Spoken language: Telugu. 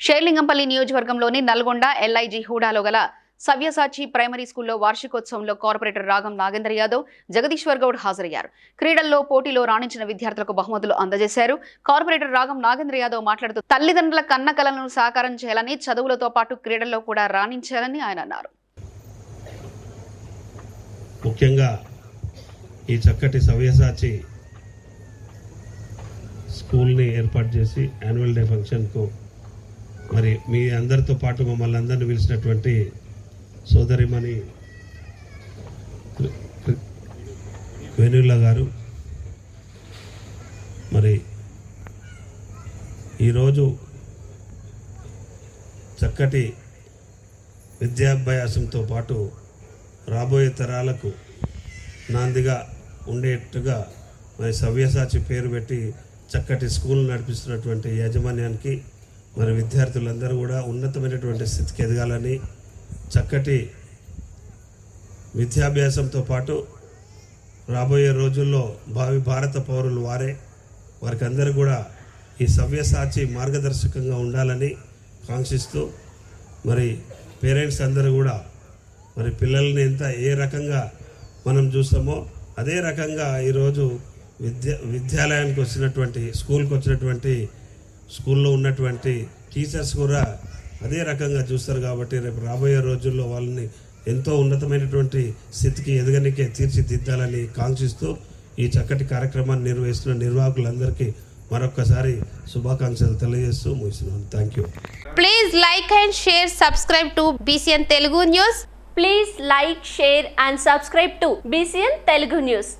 షేర్లింగంపల్లి నియోజకవర్గంలోని నల్గొండ ఎల్ఐజి హూడాలో గల సవ్యసాచి ప్రైమరీ స్కూల్లో వార్షికోత్సవంలో కార్పొరేటర్ రాగం నాగేంద్ర యాదవ్ జగదీశ్వర్ గౌడ్ హాజరయ్యారు. క్రీడల్లో పోటీలో రాణించిన విద్యార్థులకు బహుమతులు అందజేశారు. కార్పొరేటర్ రాగం నాగేంద్ర యాదవ్ మాట్లాడుతూ తల్లిదండ్రుల కన్న కలలను సాకారం చేయాలని చదువులతో పాటు క్రీడల్లో కూడా రాణించాలని ఆయన అన్నారు. ముఖ్యంగా ఈ చక్కటి సవ్యసాచి స్కూల్ని ఏర్పాటు చేసి యాన్యువల్ డే ఫంక్షన్కు మరి మీ అందరితో పాటు మమ్మల్ని అందరిని పిలిచినటువంటి సోదరిమణి వెనుల్లా వేణుల గారు మరి ఈరోజు చక్కటి విద్యాభ్యాసంతో పాటు రాబోయే తరాలకు నాందిగా ఉండేట్టుగా మరి సవ్యసాచి పేరు పెట్టి చక్కటి స్కూల్ నడిపిస్తున్నటువంటి యాజమాన్యానికి మరి విద్యార్థులందరూ కూడా ఉన్నతమైనటువంటి స్థితికి ఎదగాలని చక్కటి విద్యాభ్యాసంతో పాటు రాబోయే రోజుల్లో భావి భారత పౌరులు వారే వారికి అందరూ కూడా ఈ సవ్యసాచి మార్గదర్శకంగా ఉండాలని కాంక్షిస్తూ మరి పేరెంట్స్ అందరూ కూడా మరి పిల్లల్ని ఎంత ఏ రకంగా మనం చూస్తామో అదే రకంగా ఈరోజు విద్య విద్యాలయానికి వచ్చినటువంటి స్కూల్కి వచ్చినటువంటి స్కూల్లో ఉన్నటువంటి టీచర్స్ కూడా అదే రకంగా చూస్తారు కాబట్టి రేపు రాబోయే రోజుల్లో వాళ్ళని ఎంతో ఉన్నతమైనటువంటి స్థితికి ఎదగనికే తీర్చిదిద్దాలని కాంక్షిస్తూ ఈ చక్కటి కార్యక్రమాన్ని నిర్వహిస్తున్న నిర్వాహకులందరికీ మరొకసారి శుభాకాంక్షలు తెలియజేస్తూ ముగిస్తున్నాను. Thank you please like and share subscribe to BCN Telugu news please like share and subscribe to BCN Telugu news